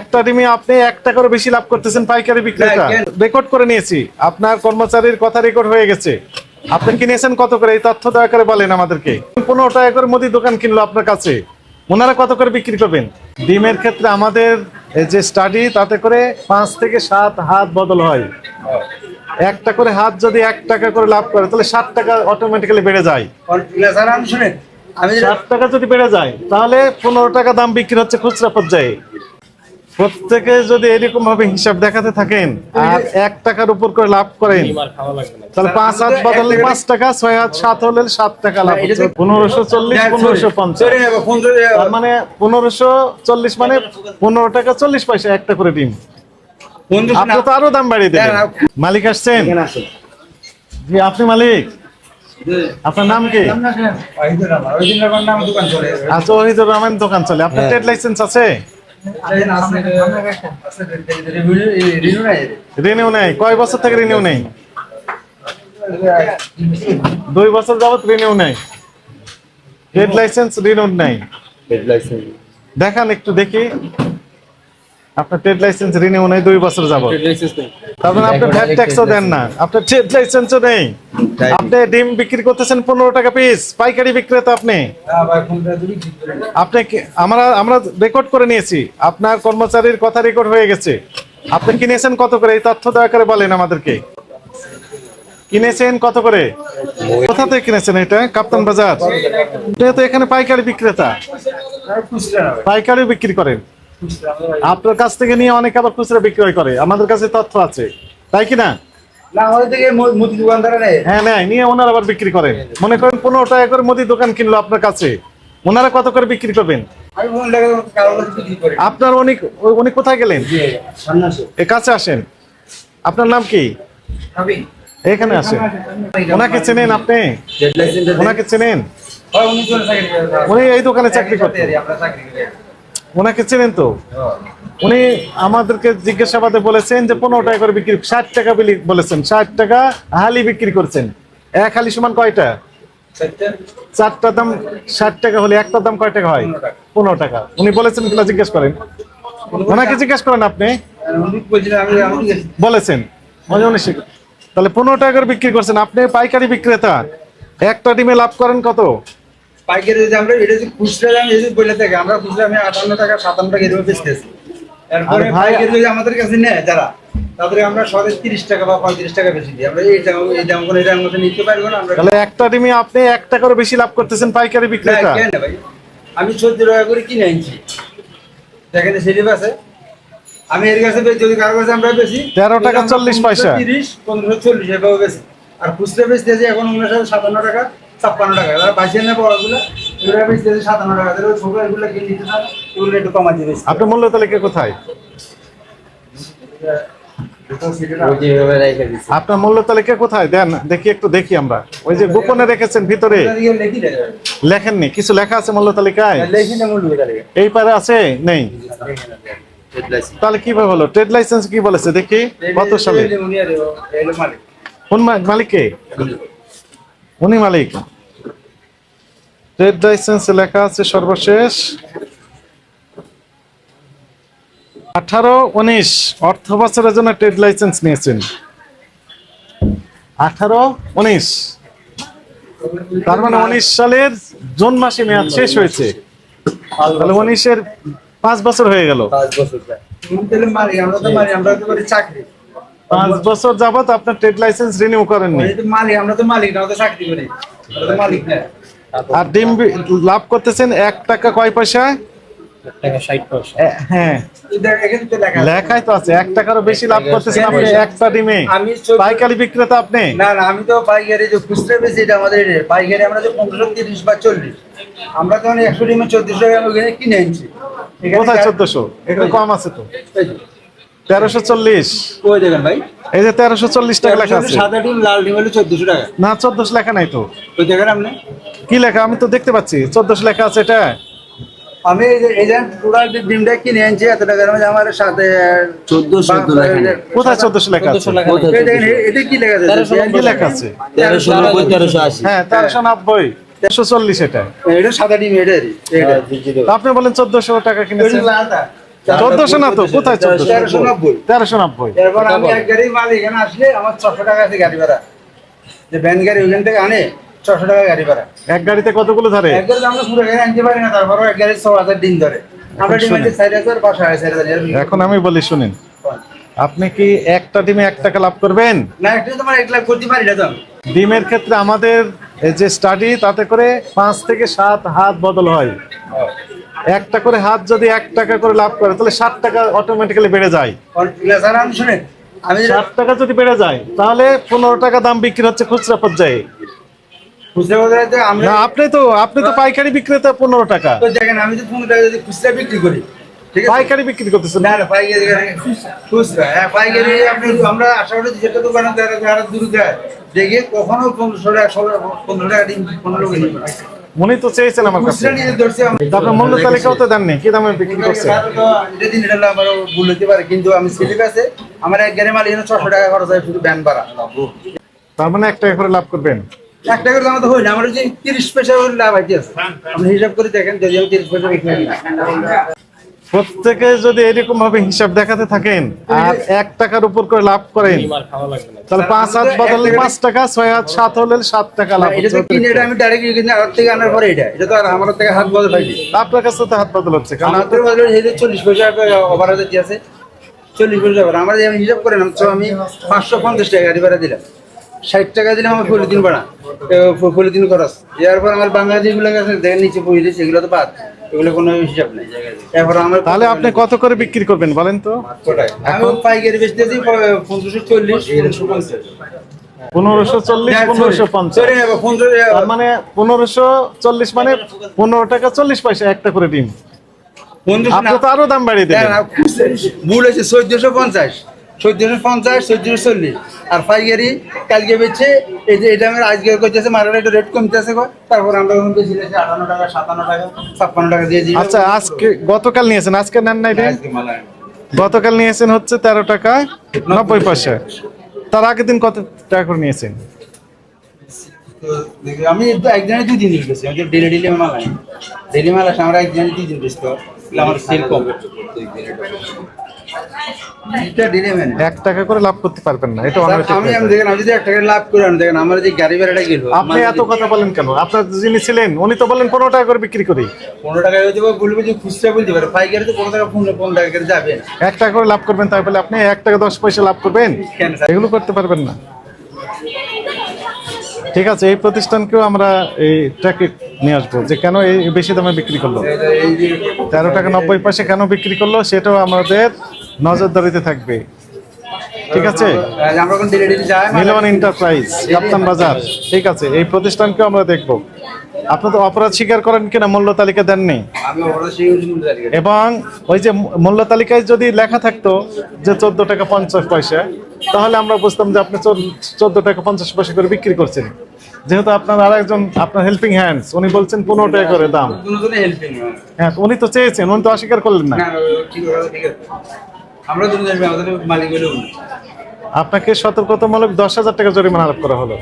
একটা ডিমে আপনি এক টাকারও বেশি লাভ করতেছেন পাইকারি বিক্রেতা। রেকর্ড করে নিয়েছি। আপনার কর্মচারীর কথা রেকর্ড হয়ে গেছে। আপনি কিনেছেন কত করে? এই তথ্য দয়া করে বলেন আমাদেরকে। পনেরো টাকা করে মুদি দোকান কিনলো আপনার কাছে। ওনারা কত করে বিক্রি করবেন? ডিমের ক্ষেত্রে আমাদের যে স্টাডি তাতে করে পাঁচ থেকে সাত হাত বদল হয়। একটা করে হাত যদি এক টাকা করে লাভ করে তাহলে ষাট টাকা অটোমেটিক্যালি বেড়ে যায়। ষাট টাকা যদি বেড়ে যায় তাহলে পনেরো টাকা দাম বিক্রি হচ্ছে খুচরা পর্যায়ে। প্রত্যেকে যদি এরকম ভাবে হিসাব দেখাতে থাকেন আর এক টাকার উপর করে লাভ করেন তাহলে পাঁচ হাত বদলে পাঁচ টাকা ছয় হাত সাত হলে সাত টাকা লাভ হচ্ছে। পনেরোশো চল্লিশ পনেরোশো পঞ্চাশ। তার মানে পনেরোশো চল্লিশ মানে পনেরো টাকা চল্লিশ পয়সা একটা করে ডিম। আপনি তো আরও দাম বাড়িয়ে দেবেন। মালিক আসছেন? জি আপনি মালিক? আপনার নাম কি। আচ্ছা ওহিদুর রহমান দোকান চলে। আপনার হ্যাঁ। ট্রেড লাইসেন্স আছে? রিনিউ নেই। কয় বছর থেকে রিনিউ নেই? দুই বছর যাবত রিনিউ নেই। ট্রেড লাইসেন্স রিনিউ নেই। দেখান একটু দেখি। আপনার ট্রেড লাইসেন্স রিনিউ নেই দুই বছর যাবত তার মানে আপনি ভ্যাট ট্যাক্সও দেন না। আপনার ট্রেড লাইসেন্সও নেই। আপনি ডিম বিক্রি করতেছেন পনেরো টাকা পিস পাইকারি বিক্রেতা আপনি। আপনি কি- আমরা আমরা রেকর্ড করে নিয়েছি। আপনার কর্মচারীর কথা রেকর্ড হয়ে গেছে। আপনি কিনেছেন কত করে? এই তথ্য দয়া করে বলেন আমাদেরকে। কিনেছেন কত করে? কোথা থেকে কিনেছেন এটা? কাপ্তান বাজার। তো এখানে পাইকারি বিক্রেতা। পাইকারি বিক্রি করেন। আপনার কাছ থেকে নিয়ে অনেকে আবার খুচরা বিক্রয় করে আমাদের কাছে তথ্য আছে তাই কি না? না, আমাদের থেকে মু- মুদি দোকানদাররা নেয়। হ্যাঁ নেয় নিয়ে ওনারা আবার বিক্রি করেন। মনে করেন পনেরো টাকা করে মুদি দোকান কিনলো আপনার কাছে ওনারা কত করে বিক্রি করবেন। আপনার উনি উনি কোথায় গেলেন। এ কাছে আসেন। আপনার নাম কি? এখানে আসেন। ওনাকে চেনেন আপনি? ওনাকে চেনেন। উনি এই দোকানে চাকরি করতেন। ওনাকে চেনেন তো? উনি আমাদেরকে জিজ্ঞাসাবাদে বলেছেন যে পনেরো টাকা করে বিক্রি ষাট টাকা বিলি বলেছেন ষাট টাকা হালি বিক্রি করছেন। এক হালি সমান কয়টা? চারটা। দাম ষাট টাকা হলে একটার দাম কয় টাকা হয়? পনেরো টাকা। উনি বলেছেন কিনা জিজ্ঞেস করেন। ওনাকে জিজ্ঞেস করেন আপনি। বলেছেন। তাহলে পনেরো টাকা করে বিক্রি করছেন। আপনি পাইকারি বিক্রেতা। একটা ডিমে লাভ করেন কত? পাইকারি যদি আমরা এটা যদি খুচরা দাম যদি বলে থাকে আমরা খুচরা আমি আটান্ন টাকা সাতান্ন টাকা এরকম বেচতেছি এরপরে পাইকারি যদি আমাদের কাছে নেয় যারা তাদের আমরা সবাই তিরিশ টাকা বা পঁয়ত্রিশ টাকা বেশি দিই। আমরা এই দাম এই দাম করে এই দাম মতো নিতে পারব না আমরা তাহলে একটা ডিমে আপনি এক টাকারও বেশি লাভ করতেছেন পাইকারি বিক্রেতা? কেন ভাই? আমি চোদ্দ টাকা করে কিনে আনছি। সেখানে সেলিপ আছে। আমি এর কাছে যদি কারও কাছে আমরা বেশি 13 টাকা 40 পয়সা। তিরিশ পনেরো চল্লিশ এভাবে বেশি আর খুচরা বেচতে আছে এখন সাথে সাতান্ন টাকা ছাপ্পান্ন টাকা। তারা বাঁচিয়ে নেবে বড়গুলো এগুলো বেচতে আছে সাতান্ন টাকা। তাহলে ওই ছোটো এগুলো কিনে নিতে চান এগুলো একটু কমা দিয়ে বেশি আপনার মূল্য তালিকা কোথায়? আপনার মূল্য তালিকা কোথায়? দেন দেখি একটু দেখি আমরা। ওই যে গোপনে রেখেছেন ভিতরে। লেখেননি কিছু লেখা আছে মূল্য তালিকায়? তালিকা। এই পারে আছে? নেই। তাহলে কীভাবে হলো? ট্রেড লাইসেন্স কি বলেছে? দেখি। কত সালে? কোন মালিক। কে? উনি মালিক। ট্রেড লাইসেন্স লেখা আছে সর্বশেষ। আঠারো উনিশ অর্থ বছরের জন্য ট্রেড লাইসেন্স নিয়েছেন। আঠারো উনিশ। তার মানে উনিশ সালের জুন মাসে মেয়াদ শেষ হয়েছে। তাহলে উনিশের পাঁচ বছর হয়ে গেল। পাঁচ বছর যাবত আপনার ট্রেড লাইসেন্স রিনিউ করেননি। আমরা তো মালিক আমরা তো চাকরি করি। মালিক না। আর ডিম লাভ করতেছেন এক টাকা কয় পয়সা? হ্যাঁ এই দেখ, এখানে তো লেখা আছে। লেখাই তো আছে এক টাকারও বেশি লাভ করতেছেন আপনি একটা ডিমে। আমি পাইকারি বিক্রেতা আপনি। না না আমি তো পাইকারি যে খুচরা বেশি এটা আমাদের পাইকারি আমরা যে পনেরোশো তিরিশ বা চল্লিশ আমরা তো একশো ডিমে চোদ্দশো টাকা কিনে আনছি কোথায় চোদ্দশো? কম আছে তো। তেরোশো চল্লিশ। ওই দেখেন ভাই? এই যে তেরোশো চল্লিশ টাকা লেখা আছে। সাদা ডিম লাল ডিম হলো চোদ্দশো টাকা। না চোদ্দশো লেখা নাই তো। ওই দেখেন আপনি? কি লেখা? আমি তো দেখতে পাচ্ছি। চোদ্দশো লেখা আছে এটা? আমি এই যে এই ডিমটা কিনে আনছি এত টাকার মধ্যে আমার সাথে চোদ্দশো। কোথায় চোদ্দশো লেখা আছে? এটা কি লেখা আছে? কি লেখা আছে? তেরোশো নব্বই তেরোশো আশি। হ্যাঁ তেরোশো নব্বই। তেরোশো চল্লিশ এটা। এটা সাদা ডিম এটা এটা। আপনি বলেন চোদ্দশো টাকা কিনেছেন। চোদ্দশো না তো? কোথায় চোদ্দশো? তেরোশো নব্বই। তেরোশো নব্বই। এরপর আমি এক গাড়ি মাল এখানে আসলে আমার ছশো টাকা আছে গাড়ি ভাড়া। যে ভ্যান গাড়ি ওইখান থেকে আনে ছশো টাকা গাড়ি ভাড়া। এক গাড়িতে কতগুলো ধরে? এক গাড়ি আমরা পুরো গাড়ি আনতে পারি না তারপরও এক গাড়ি ছ হাজার দিন ধরে। আমরা চার হাজার বা সাড়ে চার হাজার এখন আমি বলি শুনেন আপনি কি একটা ডিমে এক টাকা লাভ করবেন? না একটা তোমার এক লাখ করতে পারি না তো ডিমের ক্ষেত্রে আমাদের যে স্টাডি তাতে করে পাঁচ থেকে সাত হাত বদল হয়। একটা করে হাত যদি এক টাকা করে লাভ করে তাহলে ষাট টাকা অটোমেটিক্যালি বেড়ে যায়। ষাট টাকা যদি বেড়ে যায় তাহলে পনেরো টাকা দাম বিক্রি হচ্ছে খুচরা পর্যায়ে। না আপনি তো আপনি তো পাইকারি বিক্রেতা পনেরো টাকা। দেখেন আমি তো পনেরো টাকা যদি খুচরা বিক্রি করি ঠিক পাইকারি বিক্রি করতেছেন। না না পাইকারি খুচরা। হ্যাঁ পাইকারি আপনি আমরা আশা করি যেটা দোকানে দেয় দূর দেয় দেখে কখনো পনেরোশো টাকা ষোলো পনেরো টাকা পনেরো কেজি উনি তো চেয়েছেন আমার কাছে। আপনার মূল্য তালিকাও তো দেননি কি দামে বিক্রি করছে? এটা আমার ভুল হতে পারে কিন্তু আমি সিলিপ আছে আমার এক গ্যারে মালিক ছশো টাকা খরচ হয় শুধু ব্যান ভাড়া। তার মানে এক টাকা করে লাভ করবেন? এক টাকা করে আমাদের হয় না আমার যে তিরিশ পয়সা লাভ আছে আপনি হিসাব করে দেখেন যদি আমি তিরিশ পয়সা বিক্রি করি। প্রত্যেকে যদি এরকম ভাবে হিসাব দেখাতে থাকেন আর এক টাকার উপর করে লাভ করেন তাহলে পাঁচ হাত বদলে পাঁচ টাকা ছয় হাত সাত হলে সাত টাকা লাভ এটা তো হচ্ছে। কিনে এটা আমি ডাইরেক্ট থেকে আনার পরে এটা। এটা তো আর আমার থেকে হাত বদল হয়নি আপনার কাছে তো হাত বদল হচ্ছে কারণ আমাদের বদলে এই যে চল্লিশ পয়সা ওভার আছে। চল্লিশ পয়সা ওভার আমরা আমি হিসাব করে নাম তো আমি পাঁচশো পঞ্চাশ টাকা গাড়ি ভাড়া দিলাম। ষাট টাকা দিলাম আমার পলিথিন ভাড়া পলিথিন খরচ। এরপর আমার বাংলা যেগুলো আছে দেখেন নিচে পড়ে সেগুলো তো বাদ। এগুলো কোনো হিসাব নেই। আমার তাহলে আপনি কত করে বিক্রি করবেন বলেন তো? আমি পাইকারি বেচতেছি পনেরোশো চল্লিশ পনেরোশো পঞ্চাশ। পনেরোশো চল্লিশ পনেরোশো পঞ্চাশ। সরি, পনেরো তার মানে পনেরোশো চল্লিশ মানে পনেরো টাকা চল্লিশ পয়সা একটা করে ডিম। আপনি তো আরও দাম বাড়িয়ে দেবেন না, ভুল হয়েছে চোদ্দশো পঞ্চাশ। চোদ্দশো পঞ্চাশ চোদ্দশো চল্লিশ। আর পাইকারি কালকে বেচছে এই যে এটা আমার আজকে করতেছে মার্কেটে রেট কমতে আছে গো। তারপর আমরা এখন বেশি নিয়েছি আটান্ন টাকা সাতান্ন টাকা ছাপ্পান্ন টাকা দিয়ে দিই আচ্ছা আজকে গতকাল নিয়েছেন আজকে নেন মাল আনি। গতকাল নিয়েছেন হচ্ছে তেরো টাকা নব্বই পয়সা। তার আগের দিন কত টাকা করে নিয়েছেন? আমি তো একদিনে দুই দিন বেশি আমি ডেলি ডেলি মাল আনি। ডেলি মাল আসে আমরা একদিনে দুই দিন বেশি আমার সেল কম। এটা এক টাকা করে লাভ করতে পারবেন না এটা অনৈতিক আমি আমি দেখেন আমি যদি এক টাকা লাভ করে আনি দেখেন আমার যে গাড়ি ভাড়াটা গেল আপনি এত কথা বলেন কেন? আপনার যিনি ছিলেন উনি তো বললেন পনেরো টাকা করে বিক্রি করি। পনেরো টাকা হয়ে যাবে বলবে যে খুচরা বলতে পারে। পাইকারি তো পনেরো টাকা পনেরো পনেরো টাকা করে যাবে। এক টাকা করে লাভ করবেন তাই বলে আপনি এক টাকা দশ পয়সা লাভ করবেন। এগুলো করতে পারবেন না। ঠিক আছে এই প্রতিষ্ঠানকেও আমরা এই ট্র্যাকে নিয়ে আসব যে কেন এই বেশি দামে বিক্রি করল? তেরো টাকা নব্বই পয়সা কেন বিক্রি করল সেটাও আমাদের নজরদারিতে থাকবে। ঠিক আছে? মিলন এন্টারপ্রাইজ কাপ্তান বাজার। ঠিক আছে এই প্রতিষ্ঠানকেও আমরা দেখব। আপনি তো অপরাধ স্বীকার করেন কিনা মূল্য তালিকা দেননি? এবং ওই যে মূল্য তালিকায় যদি লেখা থাকতো যে চোদ্দ টাকা পঞ্চাশ পয়সা তাহলে আমরা বুঝতাম যে আপনি চোদ্দ টাকা পঞ্চাশ পয়সা করে বিক্রি করছেন। যেহেতু আপনার আর একজন আপনার হেল্পিং হ্যান্ডস উনি বলছেন পনেরো টাকা করে দাম। হ্যাঁ উনি তো চেয়েছেন উনি তো অস্বীকার করলেন না। আমরা দুজন মালিক আপনাকে সতর্কতামূলক দশ হাজার টাকা জরিমানা আরোপ করা হলো।